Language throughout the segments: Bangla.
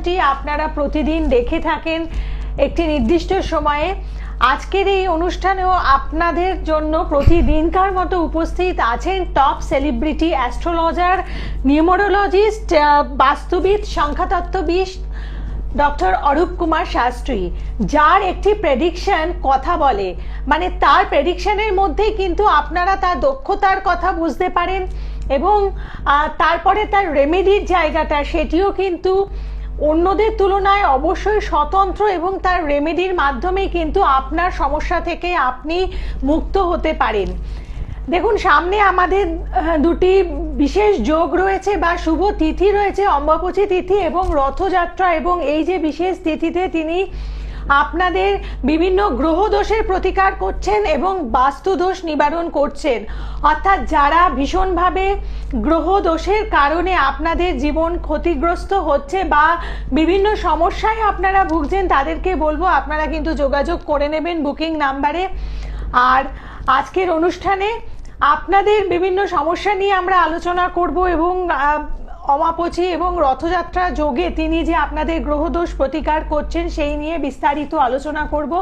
অনুষ্ঠানটি আপনারা প্রতিদিন দেখে থাকেন একটি নির্দিষ্ট সময়ে। আজকের এই অনুষ্ঠানেও আপনাদের জন্য প্রতিদিনকার মতো উপস্থিত আছেন টপ সেলিব্রিটি অ্যাস্ট্রোলজার, নিউমোরোলজিস্ট বাস্তুবিদ, সংখ্যাতত্ত্ববিদ ডক্টর অরূপ কুমার শাস্ত্রী, যার একটি প্রেডিকশন কথা বলে। মানে তার প্রেডিকশনের মধ্যেই কিন্তু আপনারা তার দক্ষতার কথা বুঝতে পারেন এবং তারপরে তার রেমেডির জায়গাটা, সেটিও কিন্তু অন্যদের তুলনায় অবশ্যই স্বতন্ত্র এবং তার রেমেডির মাধ্যমে কিন্তু আপনার সমস্যা থেকে আপনি মুক্ত হতে পারেন। দেখুন, সামনে আমাদের দুটি বিশেষ যোগ রয়েছে বা শুভ তিথি রয়েছে অম্বাপচী তিথি এবং রথযাত্রা এবং এই যে বিশেষ তিথিতে তিনি আপনাদের বিভিন্ন গ্রহ দোষের প্রতিকার করছেন এবং বাস্তু দোষ নিবারণ করছেন। অর্থাৎ যারা ভীষণভাবে গ্রহ দোষের কারণে আপনাদের জীবন ক্ষতিগ্রস্ত হচ্ছে বা বিভিন্ন সমস্যায় আপনারা ভুগছেন, তাদেরকে বলব আপনারা কিন্তু যোগাযোগ করে নেবেন বুকিং নাম্বারে। আর আজকের অনুষ্ঠানে আপনাদের বিভিন্ন সমস্যা নিয়ে আমরা আলোচনা করব এবং অমাপচি এবং রথযাত্রা যোগে তিনি যে আপনাদের গ্রহদোষ প্রতিকার করছেন, সেই নিয়ে বিস্তারিত আলোচনা করব।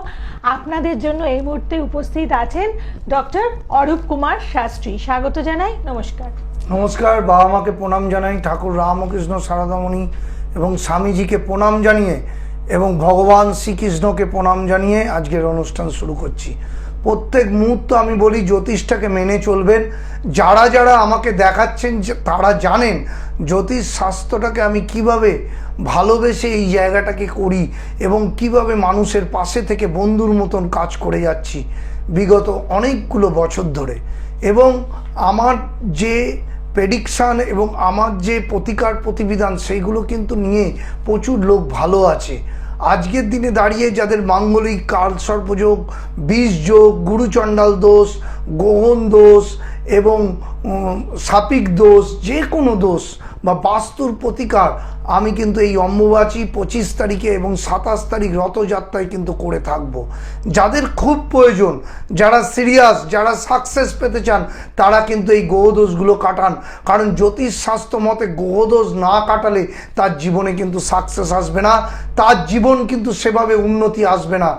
আপনাদের জন্য এই মুহূর্তে উপস্থিত আছেন ডক্টর অরূপ কুমার শাস্ত্রী। স্বাগত জানাই, নমস্কার। নমস্কার, বাবা মাকে প্রণাম জানাই, ঠাকুর রামকৃষ্ণ সারদামণি এবং স্বামীজিকে প্রণাম জানিয়ে এবং ভগবান শ্রীকৃষ্ণকে প্রণাম জানিয়ে আজকের অনুষ্ঠান শুরু করছি। প্রত্যেক মুহূর্ত আমি বলি জ্যোতিষটাকে মেনে চলবেন। যারা যারা আমাকে দেখাচ্ছেন তারা জানেন জ্যোতিষ স্বাস্থ্যটাকে আমি কীভাবে ভালোবেসে এই জায়গাটাকে করি এবং কীভাবে মানুষের পাশে থেকে বন্ধুর মতন কাজ করে যাচ্ছি বিগত অনেকগুলো বছর ধরে। এবং আমার যে প্রেডিকশান এবং আমার যে প্রতিকার প্রতিবিধান, সেইগুলো কিন্তু নিয়ে প্রচুর লোক ভালো আছে। আজকের দিনে দাঁড়িয়ে যাদের মাঙ্গলিক কাল সর্পযোগ বীজ যোগ গুরুচণ্ডাল দোষ, গোহন দোষ এবং সাপিক দোষ, যে কোনো দোষ বা বাস্তুর প্রতিকার আমি কিন্তু এই অম্বুবাচী পঁচিশ তারিখে এবং সাতাশ তারিখ রথযাত্রায় কিন্তু করে থাকব। যাদের খুব প্রয়োজন, যারা সিরিয়াস যারা সাকসেস পেতে চান, তারা কিন্তু এই গ্রহদোষগুলো কাটান। কারণ জ্যোতিষ শাস্ত্র মতে গ্রহদোষ না কাটালে তার জীবনে কিন্তু সাকসেস আসবে না, তার জীবন কিন্তু সেভাবে উন্নতি আসবে না।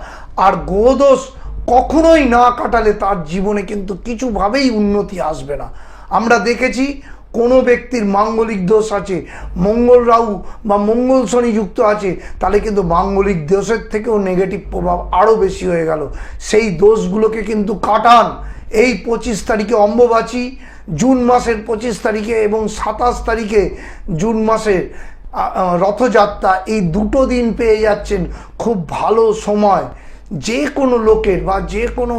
আর গ্রহদোষ কখনোই না কাটালে তার জীবনে কিন্তু কিছুভাবেই উন্নতি আসবে না। আমরা দেখেছি কোনো ব্যক্তির মাঙ্গলিক দোষ আছে, মঙ্গল রাহু বা মঙ্গল শনি যুক্ত আছে, তাহলে কিন্তু মাঙ্গলিক দোষের থেকেও নেগেটিভ প্রভাব আরও বেশি হয়ে গেল। সেই দোষগুলোকে কিন্তু কাটান। এই পঁচিশ তারিখে অম্ববাচী, জুন মাসের পঁচিশ তারিখে এবং সাতাশ তারিখে জুন মাসের রথযাত্রা, এই দুটো দিন পেয়ে যাচ্ছেন। খুব ভালো সময়। যে কোনো লোকের বা যে কোনো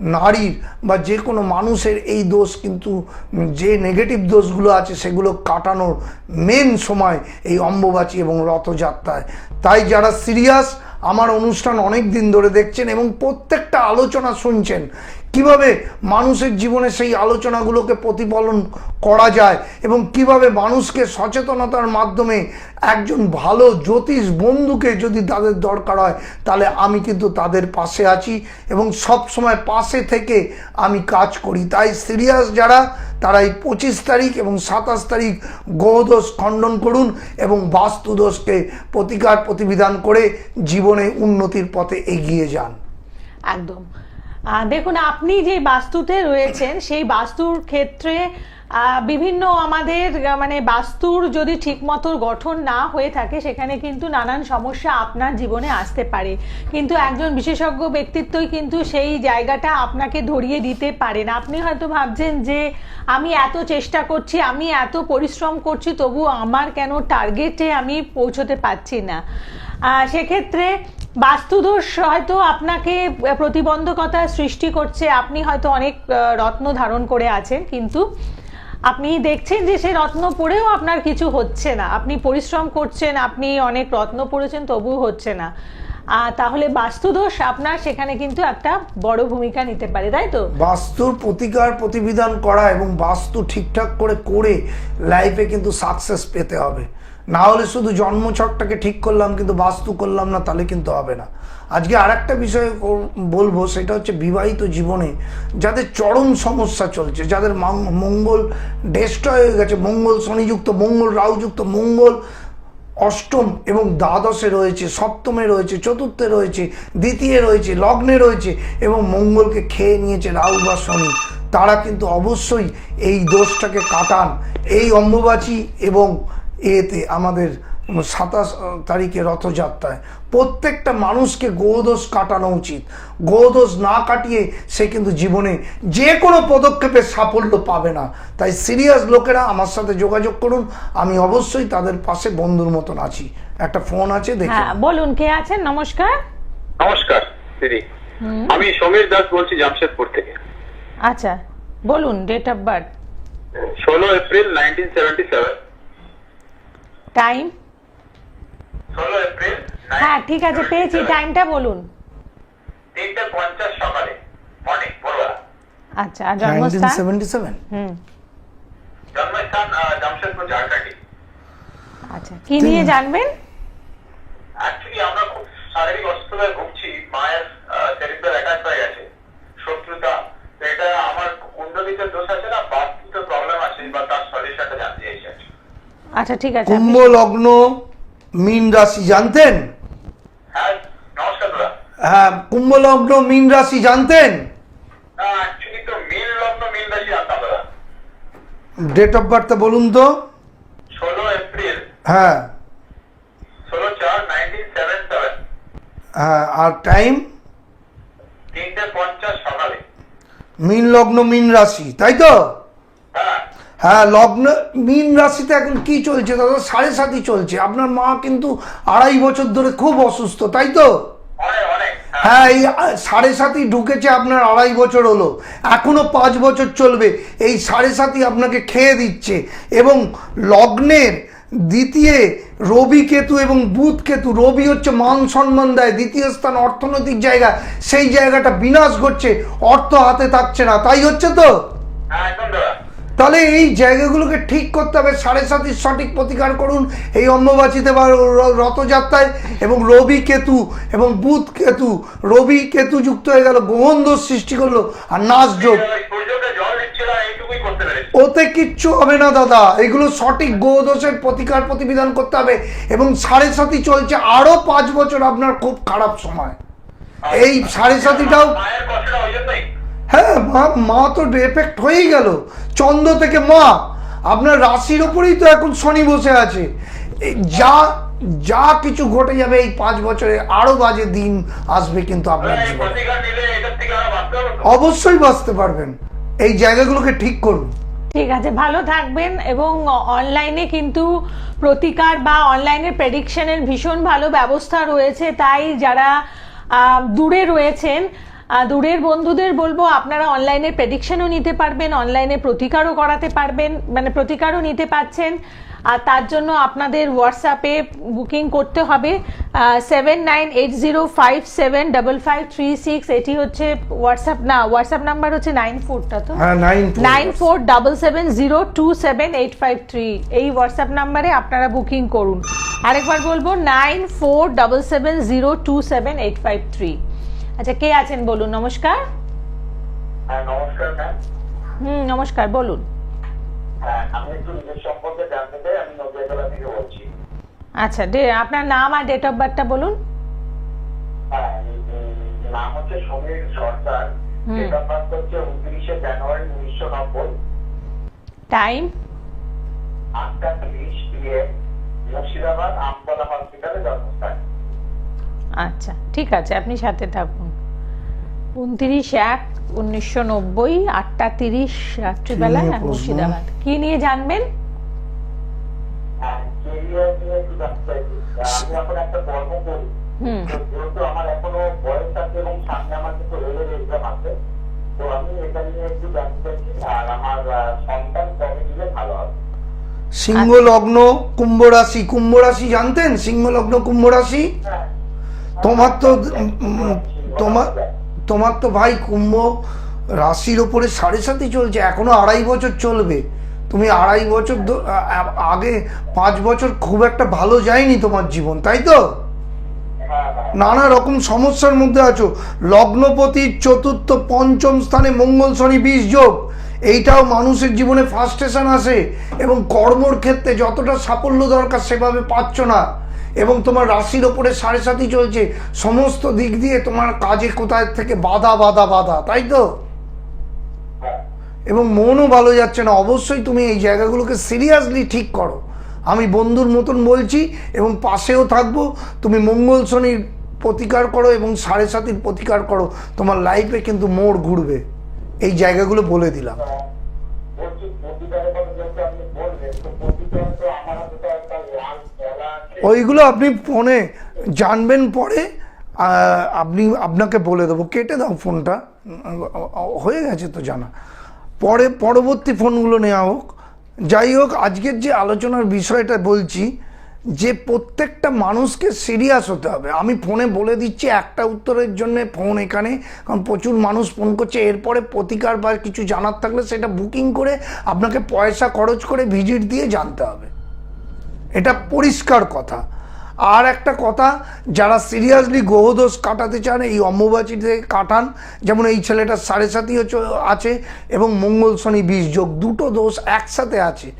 নারীর বা যে কোনো মানুষের এই দোষ কিন্তু যে নেগেটিভ দোষগুলো আছে সেগুলো কাটানোর মেন সময় এই অম্বুবাচী এবং রথযাত্রায়। তাই যারা সিরিয়াস আমার অনুষ্ঠান অনেক দিন ধরে দেখছেন এবং প্রত্যেকটা আলোচনা শুনছেন কীভাবে মানুষের জীবনে সেই আলোচনাগুলোকে প্রতিফলন করা যায় এবং কীভাবে মানুষকে সচেতনতার মাধ্যমে একজন ভালো জ্যোতিষ বন্ধুকে যদি তাদের দরকার হয়, তাহলে আমি কিন্তু তাদের পাশে আছি এবং সব সময় পাশে থেকে আমি কাজ করি। তাই সিরিয়াস যারা, তারা এই পঁচিশ তারিখ এবং সাতাশ তারিখ গোদোষ খণ্ডন করুন এবং বাস্তুদোষকে প্রতিকার প্রতিবিধান করে জীবনে উন্নতির পথে এগিয়ে যান। একদম। দেখুন, আপনি যে বাস্তুতে রয়েছেন, সেই বাস্তুর ক্ষেত্রে বিভিন্ন আমাদের মানে বাস্তুর যদি ঠিকমতো গঠন না হয়ে থাকে, সেখানে কিন্তু নানান সমস্যা আপনার জীবনে আসতে পারে। কিন্তু একজন বিশেষজ্ঞ ব্যক্তিত্বই কিন্তু সেই জায়গাটা আপনাকে ধরিয়ে দিতে পারেন আপনি হয়তো ভাবছেন যে, আমি এত চেষ্টা করছি, আমি এত পরিশ্রম করছি, তবু আমার কেন টার্গেটে আমি পৌঁছতে পারছি না। সেক্ষেত্রে বাস্তুদোষ হয়তো আপনাকে প্রতিবন্ধকতা সৃষ্টি করছে। আপনি হয়তো অনেক রত্ন ধারণ করে আছেন, কিন্তু আপনি দেখছেন যে সেই রত্ন পরেও আপনার কিছু হচ্ছে না। আপনি পরিশ্রম করছেন, আপনি অনেক রত্ন পড়েছেন, তবুও হচ্ছে না। তাহলে বাস্তুদোষ আপনার সেখানে কিন্তু একটা বড় ভূমিকা নিতে পারে, তাই তো? বাস্তুর প্রতিকার প্রতিবিধান করা এবং বাস্তু ঠিকঠাক করে করে লাইফে কিন্তু সাকসেস পেতে হবে। না হলে শুধু জন্মছকটাকে ঠিক করলাম কিন্তু বাস্তু করলাম না, তাহলে কিন্তু হবে না। আজকে আর একটা বিষয় বলব, সেটা হচ্ছে বিবাহিত জীবনে যাদের চরম সমস্যা চলছে, যাদের মঙ্গল ডেস্ট্রয় হয়ে গেছে, মঙ্গল শনিযুক্ত, মঙ্গল রাহুযুক্ত, মঙ্গল অষ্টম এবং দ্বাদশে রয়েছে, সপ্তমে রয়েছে, চতুর্থে রয়েছে, দ্বিতীয় রয়েছে, লগ্নে রয়েছে এবং মঙ্গলকে খেয়ে নিয়েছে রাহু বা শনি, তারা কিন্তু অবশ্যই এই দোষটাকে কাটান। এই অম্বুবাচী এবং এতে আমাদের সাতাশ তারিখে রথযাত্রায় প্রত্যেকটা মানুষকে গোদোষ কাটানো উচিত। গোদোষ না কাটিয়ে সে কিন্তু জীবনে যে কোনো পদক্ষেপে সাফল্য পাবে না। তাই সিরিয়াস লোকেরা আমার সাথে যোগাযোগ করুন। আমি অবশ্যই তাদের পাশে বন্ধুর মতন আছি। একটা ফোন আছে দেখে হ্যাঁ বলুন কে আছেন? নমস্কার। নমস্কার দিদি আমি সমীর দাস বলছি জামশেদপুর থেকে। আচ্ছা বলুন ডেট অফ বার্থ ষোলো April nineteen seventy seven time হ্যাঁ ঠিক আছে পেয়েছি। টাইমটা বলুন। সকালে। আচ্ছা আর জন্মস্থান? হুম। জন্মস্থান জামশেদপুর ঝাড়খান্ডি আচ্ছা কি নিয়ে জানবেন? অ্যাকচুয়ালি আমরা খুব শারীরিক অসুস্থতায় ভুগছি। মায়ের হয়ে গেছে। শত্রুতা। তো এটা আমার কুণ্ডলিতে দোষ আছে না? বাস্তুত প্রবলেম আছে বা তার সলিউশনটা জানতে চাইছি। আচ্ছা ঠিক আছে কুম্ভ লগ্ন মীন রাশি জানতেন? হ্যাঁ হ্যাঁ কুম্ভ লগ্ন মীন রাশি জানতেন ডেট অফ বার্থটা বলুন তো। ষোলো এপ্রিল। হ্যাঁ। ষোলো চার নাইনটিন সেভেন সেভেন হ্যাঁ আর টাইম তিনটে পঞ্চাশ সকালে। মীন লগ্ন মীন রাশি তাই তো? হ্যাঁ লগ্ন মীন রাশিতে এখন কি চলছে দাদা? সাড়ে সাতই চলছে। আপনার মা কিন্তু আড়াই বছর ধরে খুব অসুস্থ তাই তো? হ্যাঁ। হ্যাঁ এই সাড়ে সাতই ঢুকেছে আপনার আড়াই বছর হলো। এখনও পাঁচ বছর চলবে। এই সাড়ে সাতই আপনাকে খেয়ে দিচ্ছে। এবং লগ্নের দ্বিতীয় রবি কেতু এবং বুধ কেতু রবি হচ্ছে মান সম্মান দেয়। দ্বিতীয় স্থান অর্থনৈতিক জায়গা সেই জায়গাটা বিনাশ ঘটছে। অর্থ হাতে থাকছে না তাই হচ্ছে তো? হ্যাঁ একদম তাহলে এই জায়গাগুলোকে ঠিক করতে হবে। সাড়ে সাতির সঠিক প্রতিকার করুন। এই অম্বুবাচিতে বা রথযাত্রায় এবং রবি কেতু এবং বুধ কেতু, রবি কেতু যুক্ত হয়ে গেল গ্রহণ দোষ সৃষ্টি করল আর নাচ যোগ। ওতে কিচ্ছু হবে না দাদা। এগুলো সঠিক গোদোষের প্রতিকার প্রতিবিধান করতে হবে এবং সাড়ে সাতি চলছে আরও পাঁচ বছর আপনার খুব খারাপ সময়। এই সাড়ে সাতিটাও হ্যাঁ মা মা তো এফেক্ট হয়েই গেল। চন্দ্র থেকে মা আপনার রাশির ওপরেই তো এখন শনি বসে আছে। যা যা কিছু ঘটে যাবে এই পাঁচ বছরে আরও বাজে দিন আসবে কিন্তু আপনার জীবনে? অবশ্যই বাঁচতে পারবেন। এই জায়গাগুলোকে ঠিক করুন। ঠিক আছে ভালো থাকবেন এবং অনলাইনে কিন্তু প্রতিকার বা অনলাইনে প্রেডিকশনের ভীষণ ভালো ব্যবস্থা রয়েছে। তাই যারা আহ, দূরে রয়েছেন দূরের বন্ধুদের বলব আপনারা অনলাইনে প্রেডিকশনও নিতে পারবেন অনলাইনে প্রতিকারও করাতে পারবেন মানে প্রতিকারও নিতে পারছেন আর তার জন্য আপনাদের হোয়াটসঅ্যাপে বুকিং করতে হবে seven nine eight zero five seven double five three six এটি হচ্ছে হোয়াটসঅ্যাপ না হোয়াটসঅ্যাপ নাম্বার হচ্ছে নাইন ফোরটা তো? Nine four double seven zero two seven eight five three এই হোয়াটসঅ্যাপ নাম্বারে আপনারা বুকিং করুন। আরেকবার বলব nine four double seven zero two seven eight five three আচ্ছা কে আছেন বলুন? নমস্কার। হ্যাঁ হুম নমস্কার বলুন। হ্যাঁ আচ্ছা আপনার নাম আর ডেট অফ বার্থটা বলুন। হ্যাঁ নাম হচ্ছে সমীর সরকার হুম। ডেট অফ বার্থ হচ্ছে উনত্রিশে জানুয়ারি উনিশশো নব্বই। টাইম আটটা তিরিশ পিএম মুর্শিদাবাদ আমতলা হসপিটালে জন্মস্থান। আচ্ছা ঠিক আছে আপনি সাথে থাকুন। উনত্রিশ এক উনিশশো নব্বই আটটা তিরিশ রাত্রিবেলা? মুর্শিদাবাদ। কি নিয়ে জানবেন? হ্যাঁ সিংহ লগ্ন কুম্ভ রাশি। কুম্ভ রাশি জানতেন? সিংহ লগ্ন কুম্ভ রাশি? হ্যাঁ। তোমার তো তোমার তোমার তো ভাই কুম্ভ রাশির ওপরে সাড়ে সাতই চলছে, এখনও আড়াই বছর চলবে। তুমি আড়াই বছর আগে পাঁচ বছর খুব একটা ভালো যায়নি তোমার জীবন, তাই তো? নানা রকম সমস্যার মধ্যে আছো। লগ্নপতির চতুর্থ পঞ্চম স্থানে মঙ্গল শনি বিষ যোগ। এইটাও মানুষের জীবনে ফার্স্টেশন আসে এবং কর্মর ক্ষেত্রে যতটা সাফল্য দরকার সেভাবে পাচ্ছ না। এবং তোমার রাশির ওপরে সাড়ে সাথী চলছে। সমস্ত দিক দিয়ে তোমার কাজে কোথায় থেকে বাধা বাধা বাধা, তাই তো? এবং মনও ভালো যাচ্ছে না। অবশ্যই তুমি এই জায়গাগুলোকে সিরিয়াসলি ঠিক করো। আমি বন্ধুর মতন বলছি এবং পাশেও থাকব। তুমি মঙ্গল শনির প্রতিকার করো এবং সাড়ে সাতির প্রতিকার করো। তোমার লাইফে কিন্তু মোড় ঘুরবে। এই জায়গাগুলো বলে দিলাম। ওইগুলো আপনি ফোনে জানবেন পরে আপনি আপনাকে বলে দেবো। কেটে দাও ফোনটা। হয়ে গেছে তো জানা। পরে পরবর্তী ফোনগুলো নেওয়া হোক। যাই হোক, আজকের যে আলোচনার বিষয়টা বলছি, যে প্রত্যেকটা মানুষকে সিরিয়াস হতে হবে। আমি ফোনে বলে দিচ্ছি একটা উত্তরের জন্য ফোন এখানে, কারণ প্রচুর মানুষ ফোন করছে। এরপরে প্রতিকার বা কিছু জানার থাকলে সেটা বুকিং করে আপনাকে পয়সা খরচ করে ভিজিট দিয়ে জানতে হবে। এটা পরিষ্কার কথা। আর একটা কথা, যারা সিরিয়াসলি গ্রহদোষ কাটাতে চান, এই অম্বুবাচিতে কাটান, যেমন এই ছেলেটা সাড়ে সাথীও চ- আছে, এবং মঙ্গল শনি বিষ যোগ, দুটো দোষ একসাথে আছে।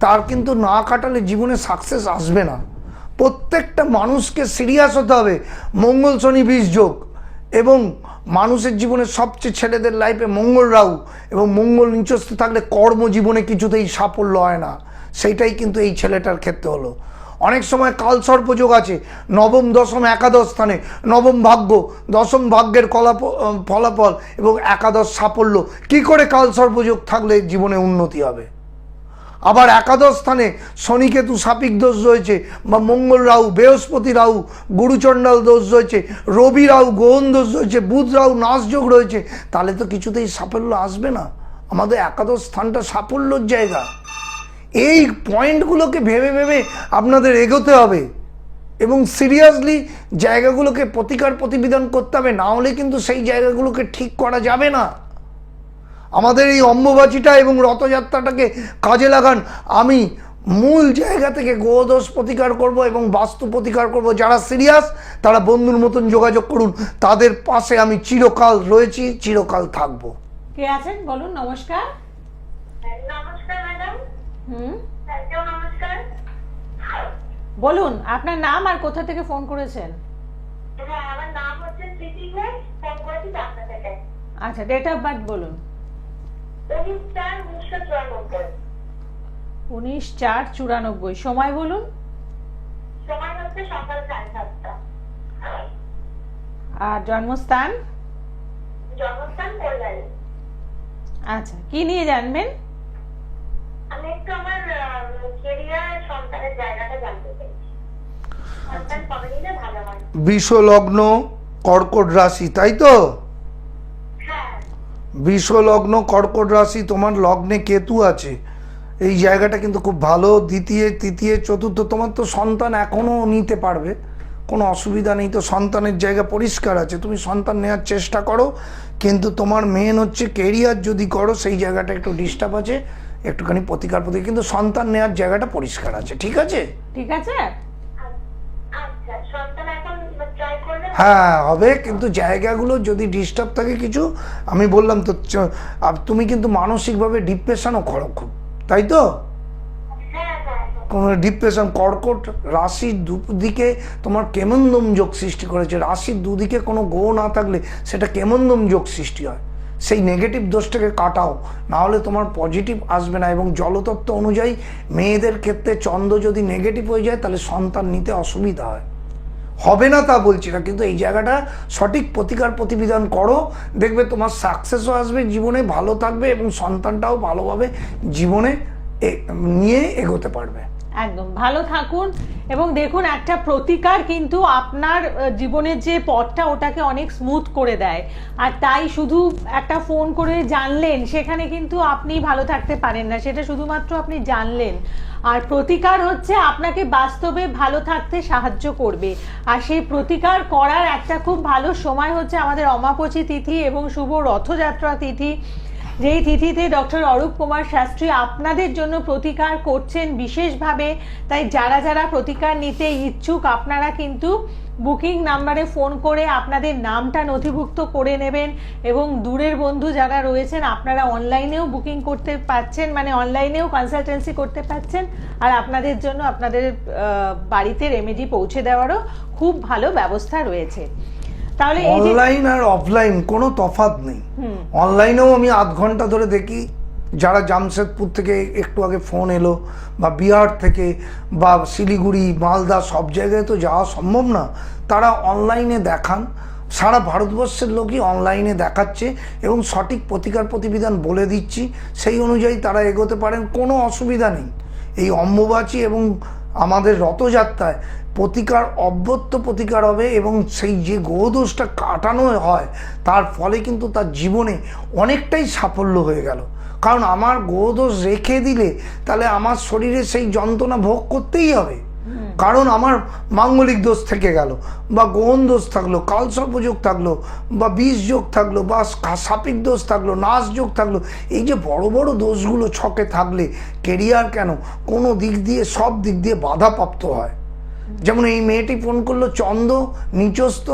তার কিন্তু না কাটালে জীবনে সাকসেস আসবে না। প্রত্যেকটা মানুষকে সিরিয়াস হতে হবে, মঙ্গল শনি বিষ যোগ, এবং মানুষের জীবনে সবচেয়ে ছেলেদের লাইফে মঙ্গল রাহু, এবং মঙ্গল নিচস্থ থাকলে কর্মজীবনে কিছুতেই সাফল্য হয় না। সেইটাই কিন্তু এই ছেলেটার ক্ষেত্রে হলো। অনেক সময় কালসর্পযোগ আছে, নবম, দশম, একাদশ স্থানে। নবম ভাগ্য, দশম ভাগ্যের কলাপ ফলাফল এবং একাদশ সাফল্য। কি করে কালসর্পযোগ থাকলে জীবনে উন্নতি হবে? আবার একাদশ স্থানে শনিকেতু সাপিক দোষ রয়েছে, বা মঙ্গল রাহু, বৃহস্পতি রাহু, গুরুচণ্ডাল দোষ রয়েছে, রবি রাহু গোহন দোষ রয়েছে, বুধ রাহু নাশযোগ রয়েছে, তাহলে তো কিছুতেই সাফল্য আসবে না। আমাদের একাদশ স্থানটা সাফল্যর জায়গা। এই পয়েন্টগুলোকে ভেবে ভেবে আপনাদের এগোতে হবে। এবং সিরিয়াসলি জায়গাগুলোকে প্রতিকার প্রতিবিধান করতে হবে না হলে কিন্তু সেই জায়গাগুলোকে ঠিক করা যাবে না। আমাদের এই অম্বুবাচিটা এবং রথযাত্রাটাকে কাজে লাগান। আমি মূল জায়গা থেকে গোদোষ প্রতিকার করব এবং বাস্তু প্রতিকার করব। যারা সিরিয়াস তারা বন্ধুর মতন যোগাযোগ করুন। তাদের পাশে আমি চিরকাল রয়েছি চিরকাল থাকব। কে আছেন? বলুন নমস্কার। নমস্কার ম্যাডাম। হুম? নমস্কার। বলুন আপনার নাম আর কোথা থেকে ফোন করেছেন? হ্যাঁ আমার নাম হচ্ছে স্মৃতি ঘোষ ফোন করেছি থেকে আচ্ছা ডেট অফ বার্থ বলুন। উনিশ চার উনিশশো চুরানব্বই। উনিশ চার চুরানব্বই। সময় বলুন। সময় হচ্ছে সকাল সাড়ে সাতটা। আর জন্মস্থান? জন্মস্থান কল্যাণী। আচ্ছা কি নিয়ে জানবেন? আমি একটু আমার কেরিয়ার সন্তানের জায়গাটা জানতে চাইছি সন্তান কবে নিলে ভালো হয়? বিশ্বলগ্ন কর্কট রাশি তাই তো? হ্যাঁ। বিশ্বলগ্ন কর্কট রাশি তোমার লগ্নে কেতু আছে। এই জায়গাটা কিন্তু খুব ভালো। দ্বিতীয় তৃতীয় চতুর্থ তোমার তো সন্তান এখনও নিতে পারবে। কোনো অসুবিধা নেই তো সন্তানের জায়গা পরিষ্কার আছে। তুমি সন্তান নেওয়ার চেষ্টা করো। কিন্তু তোমার মেন হচ্ছে কেরিয়ার যদি করো সেই জায়গাটা একটু ডিস্টার্ব আছে। একটুখানি প্রতিকার প্রতিকার কিন্তু সন্তান নেওয়ার জায়গাটা পরিষ্কার আছে ঠিক আছে? ঠিক আছে? আচ্ছা হ্যাঁ হবে কিন্তু জায়গাগুলো যদি ডিস্টার্ব থাকে কিছু আমি বললাম তো তুমি কিন্তু মানসিকভাবে ডিপ্রেশনও করো খুব তাই তো? হ্যাঁ হ্যাঁ হ্যাঁ। কোনো ডিপ্রেশন কর্কট রাশির দুদিকে তোমার কেমন্দম যোগ সৃষ্টি করেছে রাশির দুদিকে কোনো গ্রহ না থাকলে সেটা কেমন্দম যোগ সৃষ্টি হয়? সেই নেগেটিভ দোষটাকে কাটাও। না হলে তোমার পজিটিভ আসবে না এবং জলতত্ত্ব অনুযায়ী মেয়েদের ক্ষেত্রে চন্দ্র যদি নেগেটিভ হয়ে যায়, তাহলে সন্তান নিতে অসুবিধা হয়। হবে না তা বলছি না, কিন্তু এই জায়গাটা সঠিক প্রতিকার প্রতিবিধান করো। দেখবে তোমার সাকসেসও আসবে জীবনে, ভালো থাকবে এবং সন্তানটাও ভালোভাবে জীবনে নিয়ে এগোতে পারবে। একদম। ভালো থাকুন এবং দেখুন, একটা প্রতিকার কিন্তু আপনার জীবনের যে পথটা, ওটাকে অনেক স্মুথ করে দেয়। আর তাই শুধু একটা ফোন করে জানলেন, সেখানে কিন্তু আপনি ভালো থাকতে পারেন না। সেটা শুধুমাত্র আপনি জানলেন। আর প্রতিকার হচ্ছে আপনাকে বাস্তবে ভালো থাকতে সাহায্য করবে। আর সেই প্রতিকার করার একটা খুব ভালো সময় হচ্ছে আমাদের অমাপচি তিথি এবং শুভ রথযাত্রা তিথি। যেই তিথিতে ডক্টর অরূপ কুমার শাস্ত্রী আপনাদের জন্য প্রতিকার করছেন বিশেষভাবে, তাই যারা যারা প্রতিকার নিতে ইচ্ছুক, আপনারা কিন্তু বুকিং নাম্বারে ফোন করে আপনাদের নামটা নথিভুক্ত করে নেবেন এবং দূরের বন্ধু যারা রয়েছেন, আপনারা অনলাইনেও বুকিং করতে পাচ্ছেন মানে অনলাইনেও কনসালটেন্সি করতে পাচ্ছেন, আর আপনাদের জন্য আপনাদের বাড়িতে রেমেডি পৌঁছে দেওয়ারও খুব ভালো ব্যবস্থা রয়েছে। তাহলে অনলাইন আর অফলাইন কোনো তফাৎ নেই। অনলাইনেও আমি আধ ঘণ্টা ধরে দেখি যারা জামশেদপুর থেকে একটু আগে ফোন এলো বা বিহার থেকে বা শিলিগুড়ি মালদা সব জায়গায় তো যাওয়া সম্ভব না। তারা অনলাইনে দেখান। সারা ভারতবর্ষের লোকই অনলাইনে দেখাচ্ছে এবং সঠিক প্রতিকার প্রতিবিধান বলে দিচ্ছি। সেই অনুযায়ী তারা এগোতে পারেন কোনো অসুবিধা নেই। এই অম্বুবাচী এবং আমাদের রথযাত্রায় প্রতিকার অব্যত্ত প্রতিকার হবে এবং সেই যে গোদোষটা কাটানো হয় তার ফলে কিন্তু তার জীবনে অনেকটাই সাফল্য হয়ে গেল। কারণ আমার গোদোষ রেখে দিলে তাহলে আমার শরীরে সেই যন্ত্রণা ভোগ করতেই হবে। কারণ আমার মাঙ্গলিক দোষ থেকে গেল বা গ্রহণ দোষ থাকল কালসর্পযোগ থাকল বা বিষ যোগ থাকল বা সাপিক দোষ থাকল নাশ যোগ থাকল এই যে বড় বড় দোষগুলো ছকে থাকলে কেরিয়ার কেন কোনো দিক দিয়ে সব দিক দিয়ে বাধাপ্রাপ্ত হয়। যেমন এই মেয়েটি ফোন করল, চন্দ নিচস্ত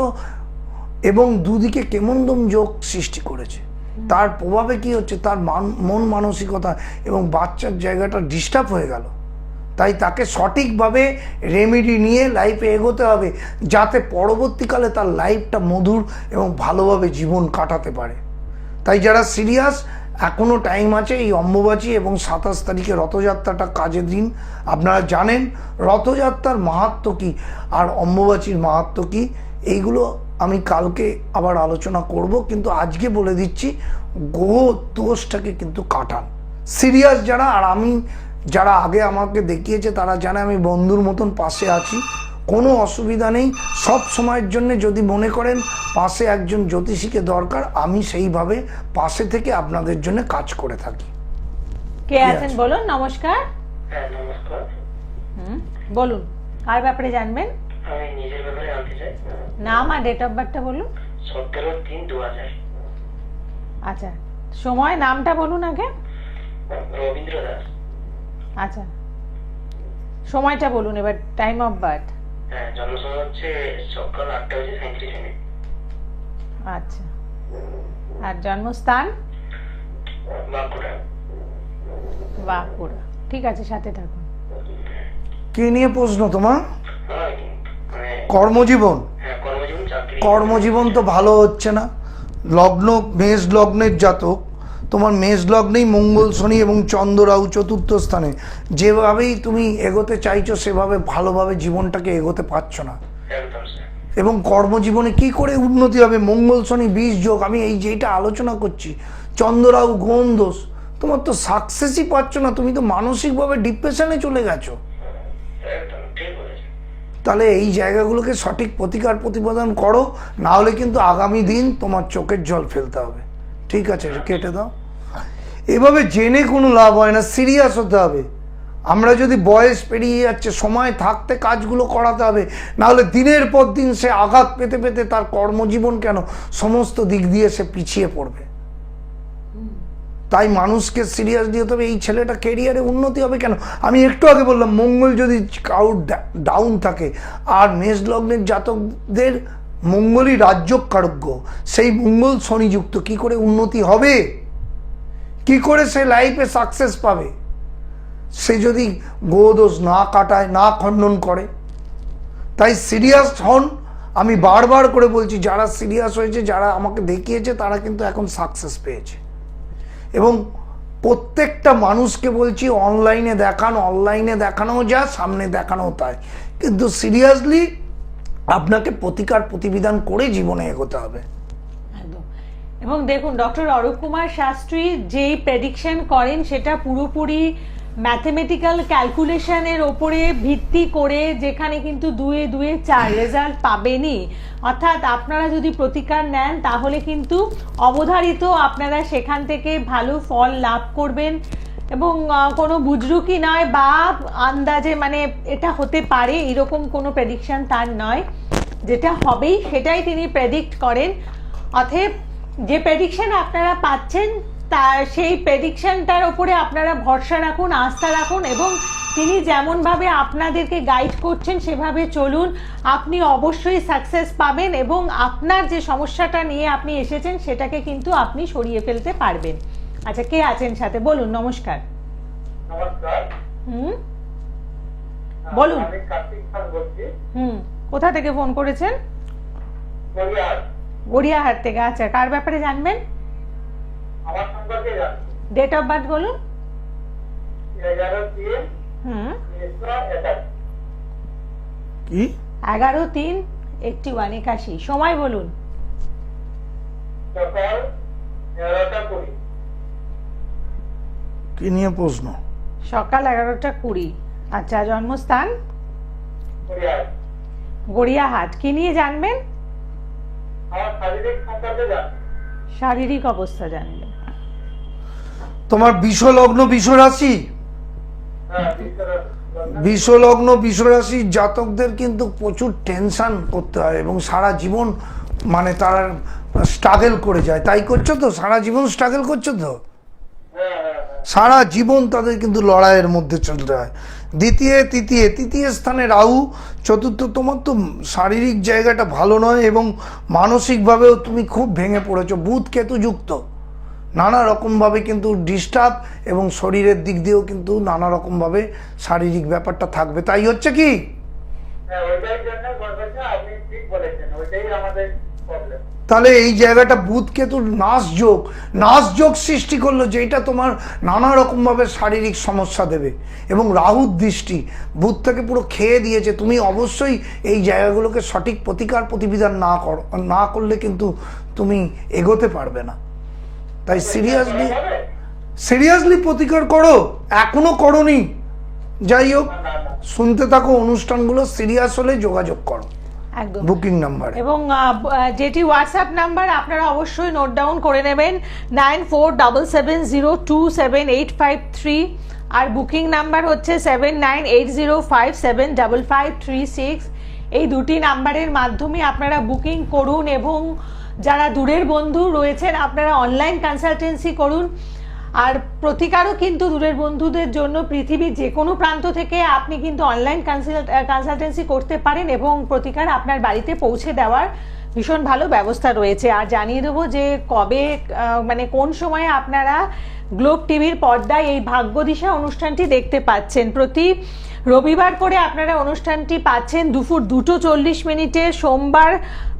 এবং দুদিকে কেমনদম যোগ সৃষ্টি করেছে। তার প্রভাবে কি হচ্ছে? তার মন মানসিকতা এবং বাচ্চার জায়গাটা ডিস্টার্ব হয়ে গেল। তাই তাকে সঠিকভাবে রেমেডি নিয়ে লাইফে এগোতে হবে, যাতে পরবর্তীকালে তার লাইফটা মধুর এবং ভালোভাবে জীবন কাটাতে পারে। তাই যারা সিরিয়াস এখনও টাইম আছে এই অম্বুবাচী এবং সাতাশ তারিখে রথযাত্রাটা কাজের দিন। আপনারা জানেন রথযাত্রার মাহাত্ম কী আর অম্বুবাচীর মাহাত্ম কী? এইগুলো আমি কালকে আবার আলোচনা করব, কিন্তু আজকে বলে দিচ্ছি গ্রহ দোষটাকে কিন্তু কাটান। সিরিয়াস যারা, আর আমি যারা আগে আমাকে দেখিয়েছে তারা জানে আমি বন্ধুর মতন পাশে আছি। কোনো অসুবিধা নেই। সব সময়ের জন্য যদি মনে করেন পাশে একজন জ্যোতিষীকে দরকার আমি সেইভাবে পাশে থেকে আপনাদের জন্য কাজ করে থাকি। কে আছেন বলুন নমস্কার। হ্যাঁ নমস্কার। হুম বলুন কার ব্যাপারে জানবেন? আমি নিজের ব্যাপারে জানতে চাই। নাম আর ডেট অফ বার্থটা বলুন। তিন আচ্ছা সময় নামটা বলুন আগে। রবীন্দ্র দাস। আচ্ছা সময়টা বলুন এবার টাইম অফ বার্থ হ্যাঁ জন্ম সময় হচ্ছে সকাল আটটা বাজে সাঁত্রিশ মিনিট। আচ্ছা। আর জন্মস্থান? বাঁকুড়া। বাঁকুড়া। ঠিক আছে সাথে থাকুন। কি নিয়ে প্রশ্ন তোমার? হ্যাঁ মানে কর্মজীবন। হ্যাঁ কর্মজীবন চাকরি। কর্মজীবন তো ভালো হচ্ছে না। লগ্ন মেষ লগ্নের জাতক। তোমার মেষ লগ্নেই মঙ্গল শনি এবং চন্দ্ররাহু চতুর্থ স্থানে। যেভাবেই তুমি এগোতে চাইছো সেভাবে ভালোভাবে জীবনটাকে এগোতে পারছ না। এবং কর্মজীবনে কি করে উন্নতি হবে? মঙ্গল শনি বিষ যোগ আমি এই যেটা আলোচনা করছি চন্দ্ররাহু গৌণ দোষ তোমার তো সাকসেসই পাচ্ছ না তুমি তো মানসিকভাবে ডিপ্রেশনে চলে গেছো। তাহলে এই জায়গাগুলোকে সঠিক প্রতিকার প্রতিপাদন করো না হলে কিন্তু আগামী দিন তোমার চোখের জল ফেলতে হবে। ঠিক আছে কেটে দাও। এভাবে জেনে কোনো লাভ হয় না সিরিয়াস হতে হবে। আমরা যদি বয়স পেরিয়ে যাচ্ছে, সময় থাকতে কাজগুলো করাতে হবে, নাহলে দিনের পর দিন সে আঘাত পেতে পেতে তার কর্মজীবন কেন সমস্ত দিক দিয়ে সে পিছিয়ে পড়বে? তাই মানুষকে সিরিয়াস হতে হবে, এই ছেলেটা কেরিয়ারে উন্নতি হবে কেন? আমি একটু আগে বললাম, মঙ্গল যদি কাউর ডাউন থাকে, আর মেষ লগ্নের জাতকদের মঙ্গলই রাজ্যকারজ্ঞ, সেই মঙ্গল শনিযুক্ত কি করে উন্নতি হবে? কি করে সে লাইফে সাকসেস পাবে? সে যদি গোদোষ না কাটায়, না খণ্ডন করে। তাই সিরিয়াস হন। আমি বারবার করে বলছি, যারা সিরিয়াস হয়েছে, যারা আমাকে দেখিয়েছে, তারা কিন্তু এখন সাকসেস পেয়েছে। এবং প্রত্যেকটা মানুষকে বলছি অনলাইনে দেখান অনলাইনে দেখানো যা, সামনে দেখানো তাই। কিন্তু সিরিয়াসলি আপনাকে প্রতিকার, প্রতিবিধান করে জীবনে এগোতে হবে। এবং দেখুন, ডক্টর অরূপ কুমার শাস্ত্রী যেই প্রেডিকশন করেন, সেটা পুরোপুরি ম্যাথমেটিক্যাল ক্যালকুলেশনের ওপরে ভিত্তি করে যেখানে কিন্তু দুয়ে দুয়ে চার রেজাল্ট পাবেনই। অর্থাৎ আপনারা যদি প্রতিকার নেন, তাহলে কিন্তু অবধারিত আপনারা সেখান থেকে ভালো ফল লাভ করবেন। এবং কোনো বুজরুকি নয় বা আন্দাজে মানে এটা হতে পারে, এরকম কোনো প্রেডিকশন তার নয়। যেটা হবেই, সেটাই তিনি প্রেডিক্ট করেন। অতএব যে প্রেডিকশন আপনারা পাচ্ছেন তা সেই প্রেডিকশনটার ওপরে আপনারা ভরসা রাখুন আস্থা রাখুন এবং তিনি যেমনভাবে আপনাদেরকে গাইড করছেন সেভাবে চলুন। আপনি অবশ্যই সাকসেস পাবেন এবং আপনার যে সমস্যাটা নিয়ে আপনি এসেছেন সেটাকে কিন্তু আপনি সরিয়ে ফেলতে পারবেন। আচ্ছা কে আছেন সাথে? বলুন নমস্কার। নমস্কার। হুম? বলুন। খান বলছি। হুম কোথা থেকে ফোন করেছেন? গড়িয়াহাট থেকে আচ্ছা কার ব্যাপারে জানবেন? ডেট অফ বার্থ বলুন। এগারো তিন হুম। কি? এগারো তিন একটি ওয়ান একাশি। সময় বলুন। সকাল এগারোটা কুড়ি। কি নিয়ে প্রশ্ন? সকাল এগারোটা কুড়ি। আচ্ছা জন্মস্থান? গড়িয়াহাট। কি নিয়ে জানবেন? আমার শারীরিক সম্পর্কে জানছি শারীরিক অবস্থা জানবে তোমার বিশ্বলগ্ন বিশ্বরাশি হ্যাঁ বিশ্বরাজ বিশ্বলগ্ন বিশ্বরাশি জাতকদের কিন্তু প্রচুর টেনশন করতে হয় এবং সারা জীবন মানে তারা স্ট্রাগল করে যায়। তাই করছ তো? সারা জীবন স্ট্রাগল করছ তো? সারা জীবন তাদের কিন্তু লড়াইয়ের মধ্যে চলতে হয়। দ্বিতীয়, তৃতীয় তৃতীয় স্থানে রাহু, চতুর্থ, তোমার তো শারীরিক জায়গাটা ভালো নয় এবং মানসিকভাবেও তুমি খুব ভেঙে পড়েছো। বুধ কেতু যুক্ত নানা রকমভাবে কিন্তু ডিস্টার্ব এবং শরীরের দিক দিয়েও কিন্তু নানা রকমভাবে শারীরিক ব্যাপারটা থাকবে। তাই হচ্ছে কি? হ্যাঁ জন্য আপনি ঠিক বলেছেন, ওইটাই আমাদের প্রবলেম তাহলে এই জায়গাটা বুধ যোগ, নাশ যোগ সৃষ্টি করল যেটা তোমার নানা রকমভাবে শারীরিক সমস্যা দেবে এবং রাহুর দৃষ্টি বুধ থেকে পুরো খেয়ে দিয়েছে। তুমি অবশ্যই এই জায়গাগুলোকে সঠিক প্রতিকার প্রতিবিধান না করো, না করলে কিন্তু তুমি এগোতে পারবে না। তাই সিরিয়াসলি সিরিয়াসলি প্রতিকার করো, এখনও করনি। যাই হোক, শুনতে থাকো অনুষ্ঠানগুলো সিরিয়াস হলে যোগাযোগ করো। একদম। বুকিং নাম্বারে এবং যেটি হোয়াটসঅ্যাপ নাম্বার আপনারা অবশ্যই নোট ডাউন করে নেবেন। Nine four double seven zero two seven eight five three আর বুকিং নাম্বার হচ্ছে seven nine eight zero five seven double five three six এই দুটি নাম্বারের মাধ্যমে আপনারা বুকিং করুন এবং যারা দূরের বন্ধু রয়েছেন আপনারা অনলাইন কনসালটেন্সি করুন। আর প্রতিকারও কিন্তু দূরের বন্ধুদের জন্য পৃথিবীর যে কোনো প্রান্ত থেকে আপনি কিন্তু অনলাইন কনসালটেন্সি করতে পারেন এবং প্রতিকার আপনার বাড়িতে পৌঁছে দেওয়ার ভীষণ ভালো ব্যবস্থা রয়েছে। আর জানিয়ে দেবো যে কবে মানে কোন সময়ে আপনারা গ্লোব টিভির পর্দায় এই ভাগ্যদিশা অনুষ্ঠানটি দেখতে পাচ্ছেন। প্রতি রবিবার করে আপনারা অনুষ্ঠানটি পাচ্ছেন। দুপুর দুটো চল্লিশ মিনিটে, সোমবার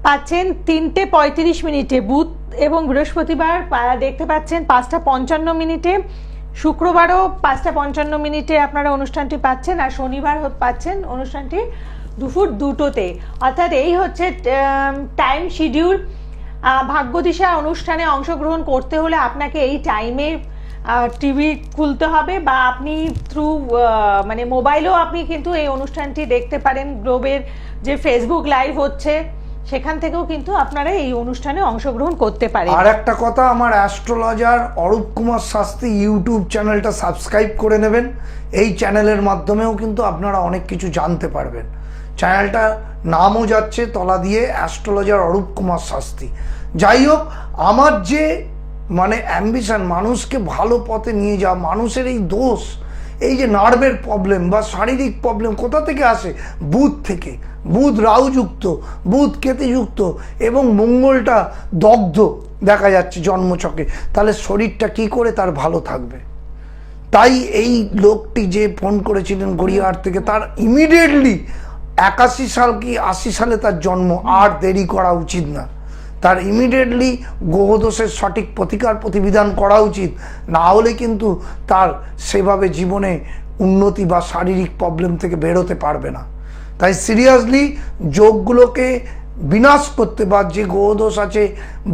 পাচ্ছেন তিনটে পঁয়ত্রিশ মিনিটে। বুধ এবং বৃহস্পতিবার দেখতে পাচ্ছেন পাঁচটা পঞ্চান্ন মিনিটে। শুক্রবারও পাঁচটা পঞ্চান্ন মিনিটে আপনারা অনুষ্ঠানটি পাচ্ছেন আর শনিবার পাচ্ছেন অনুষ্ঠানটি দুপুর দুটোতে। অর্থাৎ এই হচ্ছে টাইম শিডিউল ভাগ্যদিশা অনুষ্ঠানে অংশগ্রহণ করতে হলে আপনাকে এই টাইমে টিভি খুলতে হবে বা আপনি থ্রু মানে মোবাইলেও আপনি কিন্তু এই অনুষ্ঠানটি দেখতে পারেন। গ্লোবের যে ফেসবুক লাইভ হচ্ছে সেখান থেকেও কিন্তু আপনারা এই অনুষ্ঠানে অংশগ্রহণ করতে পারেন। আর একটা কথা, আমার অ্যাস্ট্রোলজার অরূপ কুমার শাস্ত্রী ইউটিউব চ্যানেলটা সাবস্ক্রাইব করে নেবেন। এই চ্যানেলের মাধ্যমেও কিন্তু আপনারা অনেক কিছু জানতে পারবেন। চ্যানেলটা নামও যাচ্ছে তলা দিয়ে, অ্যাস্ট্রোলজার অরূপ কুমার শাস্ত্রী। যাই হোক, আমার যে মানে অ্যাম্বিশন মানুষকে ভালো পথে নিয়ে যাওয়া, মানুষের এই দোষ এই যে নার্ভের প্রবলেম বা শারীরিক প্রবলেম কোথা থেকে আসে? বুধ থেকে। বুধ রাহুযুক্ত, বুধ কেতুযুক্ত এবং মঙ্গলটা দগ্ধ দেখা যাচ্ছে জন্মচকে। তাহলে শরীরটা কি করে তার ভালো থাকবে? তাই এই লোকটি যে ফোন করেছিলেন গড়িয়াহাট থেকে, তার ইমিডিয়েটলি একাশি সাল কি আশি সালে তার জন্ম, আর দেরি করা উচিত না। তার ইমিডিয়েটলি গ্রহদোষের সঠিক প্রতিকার প্রতিবিধান করা উচিত। না হলে কিন্তু তার সেভাবে জীবনে উন্নতি বা শারীরিক প্রবলেম থেকে বেরোতে পারবে না। তাই সিরিয়াসলি যোগগুলোকে বিনাশ করতে বা যে গ্রহদোষ আছে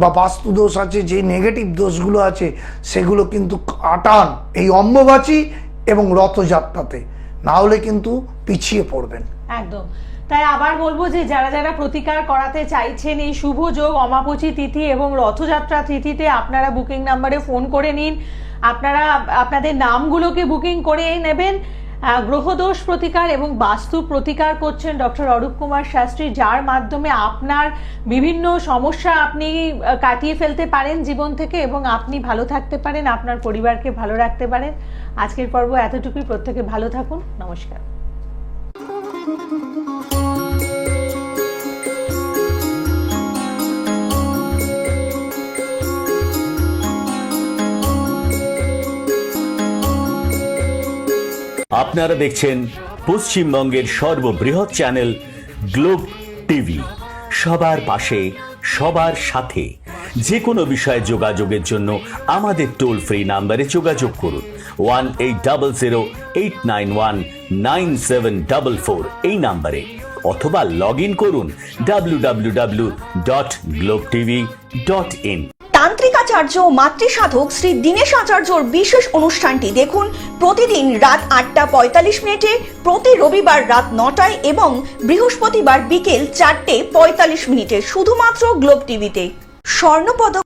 বা বাস্তু দোষ আছে, যে নেগেটিভ দোষগুলো আছে, সেগুলো কিন্তু কাটান এই অম্ববাচী এবং রথযাত্রাতে। না হলে কিন্তু পিছিয়ে পড়বেন। একদম। তাই আবার বলব যে যারা যারা প্রতিকার করাতে চাইছেন এই শুভ যোগ, অমাপচি তিথি এবং রথযাত্রা তিথিতে আপনারা বুকিং নাম্বারে ফোন করে নিন। আপনারা, আপনাদের নামগুলোকে বুকিং করে নেবেন। গ্রহদোষ প্রতিকার এবং বাস্তু প্রতিকার করছেন ডক্টর অরূপ কুমার শাস্ত্রী, যার মাধ্যমে আপনার বিভিন্ন সমস্যা আপনি কাটিয়ে ফেলতে পারেন জীবন থেকে এবং আপনি ভালো থাকতে পারেন, আপনার পরিবারকে ভালো রাখতে পারেন। আজকের পর্ব এতটুকুই। প্রত্যেকে ভালো থাকুন। নমস্কার। আপনারা দেখছেন পশ্চিমবঙ্গের সর্ববৃহৎ চ্যানেল গ্লোব টিভি। সবার পাশে, সবার সাথে। যে কোনো বিষয়ে যোগাযোগের জন্য আমাদের টোল ফ্রি নাম্বারে যোগাযোগ করুন। One eight double zero eight nine one nine seven double four এই নাম্বারে অথবা লগ ইন করুন W dot globe TV dot in তান্ত্রিকাচার্য ও মাতৃসাধক শ্রী দীনেশ আচার্যর বিশেষ অনুষ্ঠানটি দেখুন প্রতিদিন রাত আটটা পঁয়তাল্লিশ মিনিটে, প্রতি রবিবার রাত নটায় এবং বৃহস্পতিবার বিকেল চারটে পঁয়তাল্লিশ মিনিটে, শুধুমাত্র গ্লোব টিভিতে স্বর্ণপদক